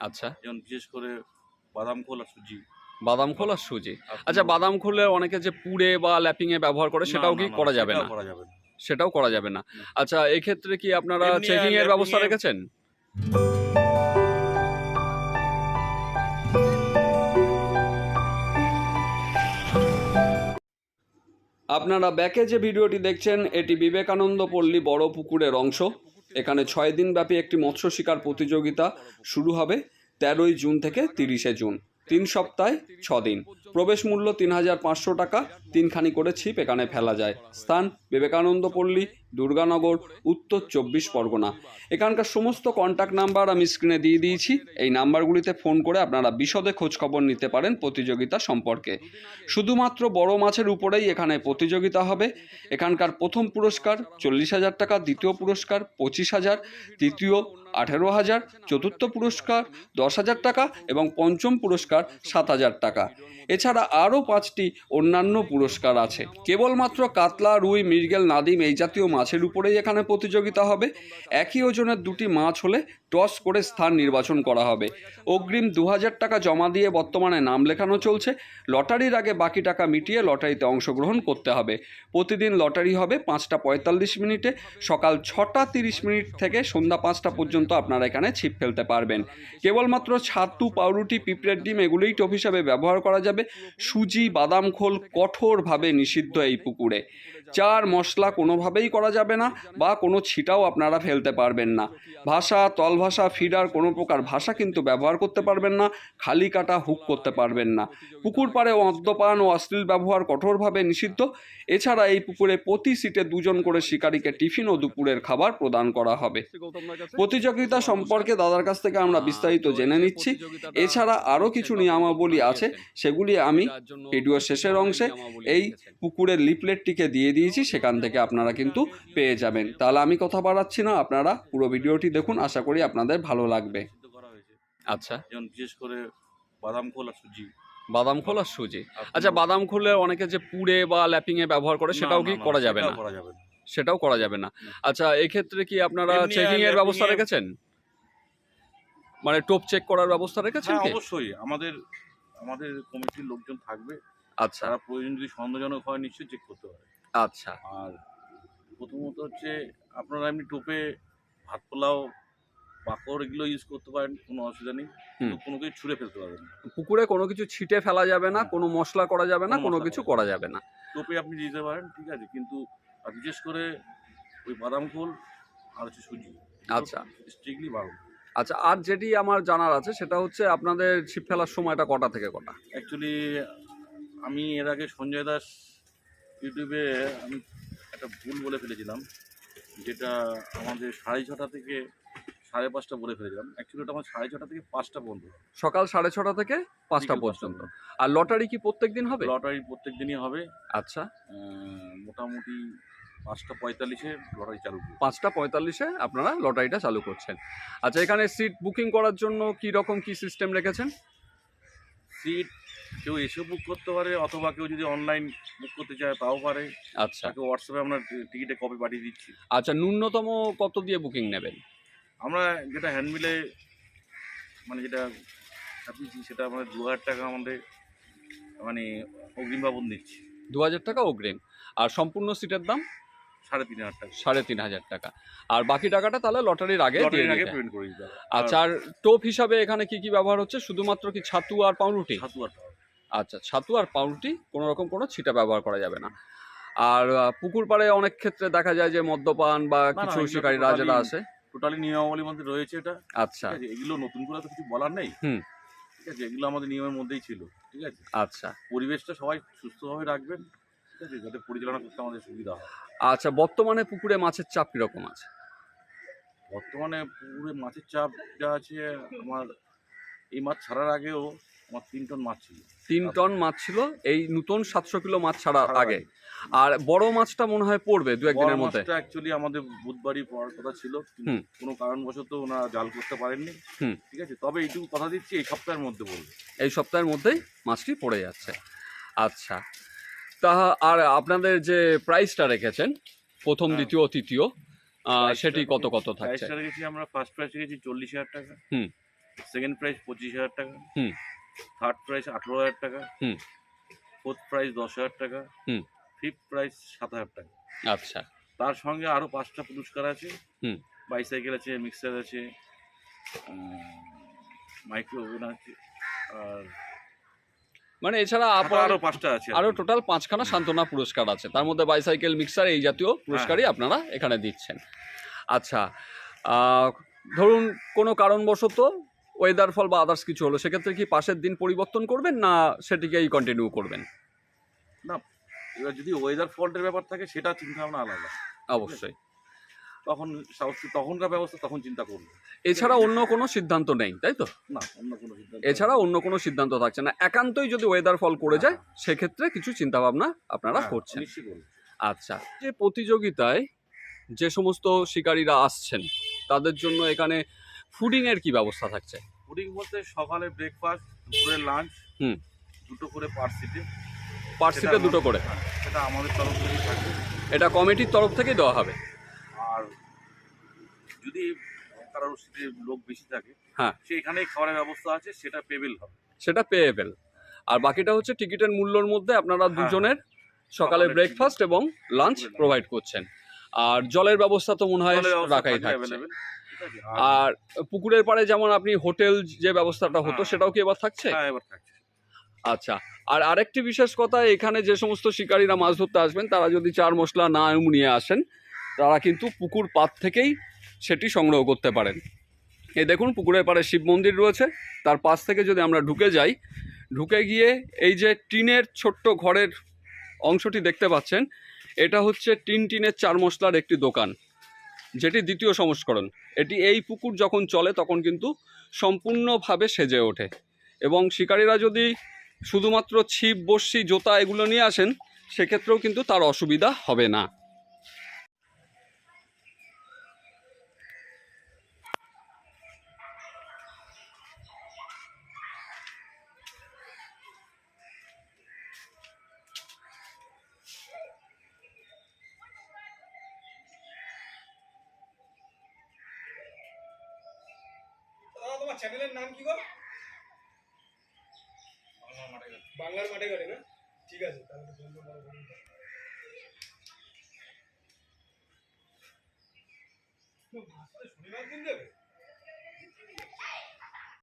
আচ্ছা। যেমন বিশেষ করে বাদাম খোল আর সুজি। বাদাম খোল আর সুজি। আচ্ছা বাদাম খোলে অনেকে যে পুড়ে বা ল্যাপিং এ ব্যবহার করে সেটাও কি করা যাবে না? করা যাবে না। সেটাও করা যাবে না। আচ্ছা এই ক্ষেত্রে কি আপনারা চেকিং এর ব্যবস্থা রেখেছেন? আপনারা ব্যাকে যে ভিডিওটি দেখছেন এটি বিবেকানন্দ পল্লী বড় পুকুরের অংশ। এখানে ছয় দিনব্যাপী একটি মৎস্য শিকার প্রতিযোগিতা শুরু হবে তেরোই জুন থেকে তিরিশে জুন। তিন সপ্তাহে ছ দিন। প্রবেশ মূল্য তিন হাজার পাঁচশো টাকা, তিনখানি করে ছিপ এখানে ফেলা যায়। স্থান বিবেকানন্দ পল্লী, দুর্গানগর, উত্তর চব্বিশ পরগনা। এখানকার সমস্ত কন্ট্যাক্ট নাম্বার আমি স্ক্রিনে দিয়ে দিয়েছি। এই নাম্বারগুলিতে ফোন করে আপনারা বিশদে খোঁজখবর নিতে পারেন প্রতিযোগিতা সম্পর্কে। শুধুমাত্র বড় মাছের উপরেই এখানে প্রতিযোগিতা হবে। এখানকার প্রথম পুরস্কার চল্লিশ হাজার টাকা, দ্বিতীয় পুরস্কার পঁচিশ হাজার, তৃতীয় আঠেরো হাজার, চতুর্থ পুরস্কার দশ হাজার টাকা এবং পঞ্চম পুরস্কার সাত হাজার টাকা। এছাড়া আরও পাঁচটি অন্যান্য পুরস্কার আছে। কেবলমাত্র কাতলা, রুই, মৃগেল, নাদিম এই জাতীয় মাছের উপরেই এখানে প্রতিযোগিতা হবে। একই ওজনের দুটি মাছ হলে টস করে স্থান নির্বাচন করা হবে। অগ্রিম দু হাজার টাকা জমা দিয়ে বর্তমানে নাম লেখানো চলছে। লটারির আগে বাকি টাকা মিটিয়ে লটারিতে অংশগ্রহণ করতে হবে। প্রতিদিন লটারি হবে পাঁচটা পঁয়তাল্লিশ মিনিটে। সকাল ছটা তিরিশ মিনিট থেকে সন্ধ্যা পাঁচটা পর্যন্ত আপনারা এখানে ছিপ ফেলতে পারবেন। কেবলমাত্র ছাতু, পাউরুটি, পিঁপড়ের ডিম এগুলোই টপ হিসাবে ব্যবহার করা যাবে। সুজি, বাদাম খোল কঠোরভাবে নিষিদ্ধ এই পুকুরে। চার মশলা কোনোভাবেই করা যাবে না বা কোনো ছিটাও আপনারা ফেলতে পারবেন না। ভাষা, তলভাষা, ফিডার কোনো প্রকার ভাষা কিন্তু ব্যবহার করতে পারবেন না, খালি কাটা হুক করতে পারবেন না। পুকুর পাড়ে মদ্যপান ও অশ্লীল ব্যবহার কঠোরভাবে নিষিদ্ধ। এছাড়া এই পুকুরে প্রতি সিটে দুজন করে শিকারীকে টিফিন ও দুপুরের খাবার প্রদান করা হবে। প্রতিযোগিতা সম্পর্কে দাদার কাছ থেকে আমরা বিস্তারিত জেনে নিচ্ছি। এছাড়া আরও কিছু নিয়মাবলী আছে, সেগুলি আমি ভিডিওর শেষের অংশে এই পুকুরের লিফলেটটিকে দিয়ে দিয়েছি সেখান থেকে আপনারা কিন্তু পেয়ে যাবেন। তাহলে আমি কথা বাড়াচ্ছি না আপনারা পুরো ভিডিওটি দেখুন আশা করি আপনাদের ভালো লাগবে। আচ্ছা। যেমন বিশেষ করে বাদাম খোল আর সুজি। বাদাম খোল আর সুজি। আচ্ছা বাদাম খোলে অনেকে যে পুড়ে বা ল্যাপিং এ ব্যবহার করে সেটাও কি করা যাবে না? করা যাবে না। সেটাও করা যাবে না। আচ্ছা এই ক্ষেত্রে কি আপনারা চেকিং এর ব্যবস্থা রেখেছেন? মানে টোপ চেক করার ব্যবস্থা রেখেছেন হ্যাঁ কি? অবশ্যই। আমাদের আমাদের কমিটির লোকজন থাকবে। আচ্ছা। প্রয়োজন যদি সন্দেহজনক হয় নিশ্চয়ই চেক করতে পারে আচ্ছা। আর প্রথমত হচ্ছে আপনারা এমনি টোপে ভাত পোলাও পাকড় এগুলো ইউজ করতে পারেন কোনো অসুবিধা নেই। কোনো কিছু ছুঁড়ে ফেলতে পারবেন পুকুরে কোনো কিছু ছিটে ফেলা যাবে না কোনো মশলা করা যাবে না কোনো কিছু করা করা যাবে না। টোপে আপনি দিতে পারেন ঠিক আছে কিন্তু আর বিশেষ করে ওই বাদাম খোল আর হচ্ছে সুজি আচ্ছা। স্ট্রিক্টলি বারণ আচ্ছা আর যেটি আমার জানার আছে সেটা হচ্ছে আপনাদের ছিপ ফেলার সময়টা কটা থেকে কটা? অ্যাকচুয়ালি আমি এর আগে সঞ্জয় দাস ইউটিউবে আমি একটা ভুল বলে ফেলেছিলাম যেটা আমাদের সাড়ে ছটা থেকে সাড়ে পাঁচটা বলে ফেলেছিলাম। অ্যাকচুয়ালি ওটা আমার সাড়ে ছটা থেকে পাঁচটা পর্যন্ত। সকাল সাড়ে ছটা থেকে পাঁচটা পর্যন্ত। আর লটারি কি প্রত্যেক দিন হবে? লটারি প্রত্যেক দিনই হবে। আচ্ছা। মোটামুটি পাঁচটা পঁয়তাল্লিশে লটারি চালু। পাঁচটা পঁয়তাল্লিশে আপনারা লটারিটা চালু করছেন। আচ্ছা এখানে সিট বুকিং করার জন্য কি রকম কি সিস্টেম রেখেছেন? সিট কেউ এসে বুক করতে পারে অথবা কেউ যদি অনলাইন বুক করতে চায় তাও পারে। আচ্ছা। তাকে হোয়াটসঅ্যাপে আমরা টিকিটে কপি পাঠিয়ে দিচ্ছি। আচ্ছা ন্যূনতম কত দিয়ে বুকিং নেবেন? আমরা যেটা হ্যান্ডমিলে মানে যেটা ছাপিয়েছি সেটা আমাদের দু হাজার টাকা আমাদের মানে অগ্রিম বাবদ নিচ্ছি। দু হাজার টাকা অগ্রিম। আর সম্পূর্ণ সিটের দাম? সাড়ে তিন হাজার টাকা। সাড়ে তিন হাজার টাকা। আর বাকি টাকাটা তাহলে লটারির আগে আগে পেমেন্ট করে দিতে আচ্ছা আর টোপ হিসাবে এখানে কি কি ব্যবহার হচ্ছে? শুধুমাত্র কি ছাতু আর পাউরুটি? ছাতু আর আচ্ছা ছাতু আর পাউরুটি কোনো রকম কোনো ছিটা ব্যবহার করা যাবে না। আর পুকুর পাড়ে অনেক ক্ষেত্রে দেখা যায় যে মদ্যপান বা কিছু এগুলো শিকারীরা যারা আছে টোটালি নিয়মাবলীর মধ্যে রয়েছে এটা। আচ্ছা। এগুলো নতুন করে তো কিছু বলার নেই। হুম। ঠিক আছে এগুলো আমাদের নিয়মের মধ্যেই ছিল। ঠিক আছে। আচ্ছা। পরিবেশটা সবাই সুস্থভাবে রাখবেন। ঠিক আছে যাতে পরিচালনা করতে আমাদের সুবিধা হয়। আচ্ছা বর্তমানে পুকুরে মাছের চাপ কীরকম আছে? বর্তমানে পুকুরে মাছের চাপ যা আছে আমার এই মাছ ছাড়ার আগেও আমার তিন টন মাছ ছিল। তিন টন মাছ ছিল এই নতুন সাতশো কিলো মাছ ছাড়ার আগে। আর বড় মাছটা মনে হয় পড়বে দু একদিনের মধ্যে। মাছটা অ্যাকচুয়ালি আমাদের বুধবারই পড়ার কথা ছিল। কোনো কারণবশত ওনারা জাল করতে পারেননি। ঠিক আছে তবে এইটুকু কথা দিচ্ছি এই সপ্তাহের মধ্যে পড়বে। এই সপ্তাহের মধ্যেই মাছটি পড়ে যাচ্ছে। আচ্ছা তা আর আপনাদের যে প্রাইসটা রেখেছেন প্রথম হ্যাঁ। দ্বিতীয় তৃতীয় সেটি কত কত থাকছে? প্রাইসটা রেখেছি আমরা ফার্স্ট প্রাইস রেখেছি চল্লিশ হাজার টাকা। হুম। সেকেন্ড প্রাইজ পঁচিশ হাজার টাকা। হুম। থার্ড প্রাইজ আঠেরো হাজার টাকা। হুম। ফোর্থ প্রাইজ দশ হাজার টাকা। হুম। ফিফথ প্রাইজ সাত হাজার টাকা। আচ্ছা। তার সঙ্গে আরও পাঁচটা পুরস্কার আছে। হুম। বাইসাইকেল আছে মিক্সার আছে মাইক্রো ওভেন আছে আর মানে এছাড়া আরও পাঁচটা আছে আর আরও টোটাল পাঁচখানা সান্ত্বনা পুরস্কার আছে। তার মধ্যে বাইসাইকেল মিক্সার এই জাতীয় পুরস্কারই আপনারা এখানে দিচ্ছেন। আচ্ছা ধরুন কোনো কারণবশত ওয়েদার ফল বা আদার্স কিছু হলো সেক্ষেত্রে কি পাশের দিন পরিবর্তন করবেন না সেটিকেই কন্টিনিউ করবেন? না এবার যদি ওয়েদার ফল্টের ব্যাপার থাকে সেটা চিন্তা ভাবনা আলাদা। অবশ্যই। তখন তখনকার ব্যবস্থা তখন চিন্তা করব এছাড়া অন্য কোনো সিদ্ধান্ত নেই তাই তো? না অন্য কোনো সিদ্ধান্ত এছাড়া অন্য কোনো সিদ্ধান্ত থাকছে না। একান্তই যদি ওয়েদার ফল করে যায় সেক্ষেত্রে কিছু চিন্তা ভাবনা আপনারা হ্যাঁ, করছেন। আচ্ছা যে প্রতিযোগিতায় যে সমস্ত শিকারীরা আসছেন তাদের জন্য এখানে ফুডিং এর কি ব্যবস্থা থাকছে? ফুডিং বলতে সকালে ব্রেকফাস্ট দুপুরে লাঞ্চ হুম। দুটো করে পার সিটে পার্সিতে দুটো করে। সেটা আমাদের তরফ থেকে। থাকবে এটা কমিটির তরফ থেকেই দেওয়া হবে। আর যদি কারোর সিটে লোক বেশি থাকে হ্যাঁ। সেখানেই খাবারের ব্যবস্থা আছে সেটা পেবেল হবে। সেটা পেয়েবেল আর বাকিটা হচ্ছে টিকিটের মূল্যর মধ্যে আপনারা হ্যাঁ। দুজনের সকালে সকালের ব্রেকফাস্ট এবং লাঞ্চ প্রোভাইড করছেন। আর জলের ব্যবস্থা তো মনে হয় রাখাই থাকবে থাকছে? আর পুকুরের পাড়ে যেমন আপনি হোটেল যে ব্যবস্থাটা হতো হ্যাঁ। সেটাও কি এবার থাকছে? হ্যাঁ এবার থাকছে। আচ্ছা আর আরেকটি বিশেষ কথা এখানে যে সমস্ত শিকারীরা মাছ ধরতে আসবেন তারা যদি চার মশলা না নিয়ে আসেন তারা কিন্তু পুকুর পাত থেকেই সেটি সংগ্রহ করতে পারেন। এই দেখুন পুকুরের পাড়ে শিব মন্দির রয়েছে তার পাশ থেকে যদি আমরা ঢুকে যাই ঢুকে গিয়ে এই যে টিনের ছোট্ট ঘরের অংশটি দেখতে পাচ্ছেন এটা হচ্ছে টিন টিনের চার মশলার একটি দোকান। যেটি দ্বিতীয় সংস্করণ। এটি এই পুকুর যখন চলে তখন কিন্তু সম্পূর্ণভাবে সেজে ওঠে এবং শিকারীরা যদি শুধুমাত্র ছিপ, বড়শি, জোতা এগুলো নিয়ে আসেন, সেক্ষেত্রেও কিন্তু তার অসুবিধা হবে না। চ্যানেলের নাম কি গো? বাংলার মাঠে ঘাটে না? ঠিক আছে তাহলে শনিবার দিন দেবে?